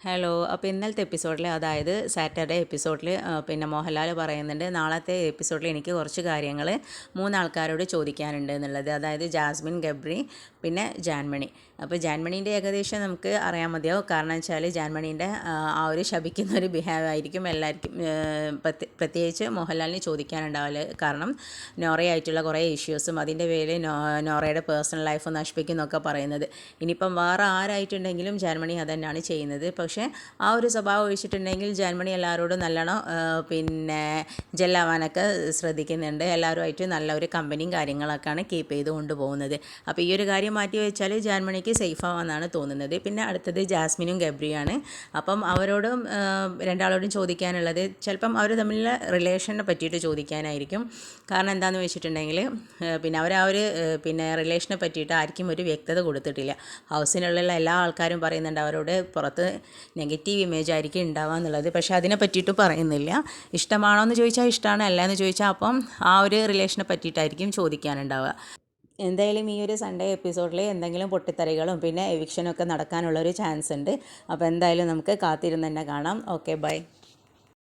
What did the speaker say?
Hello അപ്പോൾ ഇന്നലത്തെ എപ്പിസോഡിൽ അതായത് സാറ്റർഡേ എപ്പിസോഡിൽ പിന്നെ മോഹൻലാൽ പറയുന്നുണ്ട് നാളത്തെ എപ്പിസോഡിൽ എനിക്ക് കുറച്ച് കാര്യങ്ങൾ മൂന്നാൾക്കാരോട് ചോദിക്കാനുണ്ട് എന്നുള്ളത്. അതായത് ജാസ്മിൻ ഗബ്രി പിന്നെ ജാൻമണി. അപ്പോൾ ജാൻമണീന്റെ ഏകദേശം നമുക്ക് അറിയാൻ മതിയാവും. കാരണം വെച്ചാൽ ജാൻമണീന്റെ ആ ഒരു ശപിക്കുന്ന ഒരു ബിഹേവ് ആയിരിക്കും എല്ലാവർക്കും പ്രത്യേകിച്ച് മോഹൻലാലിന് ചോദിക്കാനുണ്ടാവില്ല കാരണം നോറയായിട്ടുള്ള കുറേ ഇഷ്യൂസും അതിന്റെ പേരിൽ നോറയുടെ പേഴ്സണൽ ലൈഫ് നശിപ്പിക്കുന്നൊക്കെ പറയുന്നത്. ഇനിയിപ്പം വേറെ ആരായിട്ടുണ്ടെങ്കിലും ജാൻമണി അതന്നെയാണ് ചെയ്യുന്നത്. പക്ഷേ ആ ഒരു സ്വഭാവം ഒഴിച്ചിട്ടുണ്ടെങ്കിൽ ജന്മണി എല്ലാവരോടും നല്ലോണം പിന്നെ ജെല്ലാവാനൊക്കെ ശ്രദ്ധിക്കുന്നുണ്ട്. എല്ലാവരുമായിട്ട് നല്ല ഒരു കമ്പനിയും കാര്യങ്ങളൊക്കെയാണ് കീപ്പ് ചെയ്ത് കൊണ്ടുപോകുന്നത്. അപ്പോൾ ഈ ഒരു കാര്യം മാറ്റി വെച്ചാൽ ജാൻമണിക്ക് സേഫ് ആവാമെന്നാണ് തോന്നുന്നത്. പിന്നെ അടുത്തത് ജാസ്മിനും ഗബ്രിയാണ് അപ്പം അവരോടും രണ്ടാളോടും ചോദിക്കാനുള്ളത് ചിലപ്പം അവർ തമ്മിലുള്ള റിലേഷനെ പറ്റിയിട്ട് ചോദിക്കാനായിരിക്കും. കാരണം എന്താണെന്ന് വെച്ചിട്ടുണ്ടെങ്കിൽ പിന്നെ അവർ ആ ഒരു പിന്നെ റിലേഷനെ പറ്റിയിട്ട് ആർക്കും ഒരു വ്യക്തത കൊടുത്തിട്ടില്ല. ഹൗസിനുള്ള എല്ലാ ആൾക്കാരും പറയുന്നുണ്ട് അവരോട് പുറത്ത് നെഗറ്റീവ് ഇമേജ് ആയിരിക്കും ഉണ്ടാവുക എന്നുള്ളത്. പക്ഷേ അതിനെ പറ്റിയിട്ട് പറയുന്നില്ല. ഇഷ്ടമാണോ എന്ന് ചോദിച്ചാൽ ഇഷ്ടമാണ് അല്ല എന്ന് ചോദിച്ചാൽ അപ്പം ആ ഒരു റിലേഷനെ പറ്റിയിട്ടായിരിക്കും ചോദിക്കാനുണ്ടാവുക. എന്തായാലും ഈ ഒരു സൺഡേ എപ്പിസോഡിൽ എന്തെങ്കിലും പൊട്ടിത്തെറികളും പിന്നെ എവിക്ഷനൊക്കെ നടക്കാനുള്ളൊരു ചാൻസ് ഉണ്ട്. അപ്പോൾ എന്തായാലും നമുക്ക് കാത്തിരുന്ന് തന്നെ കാണാം. Okay bye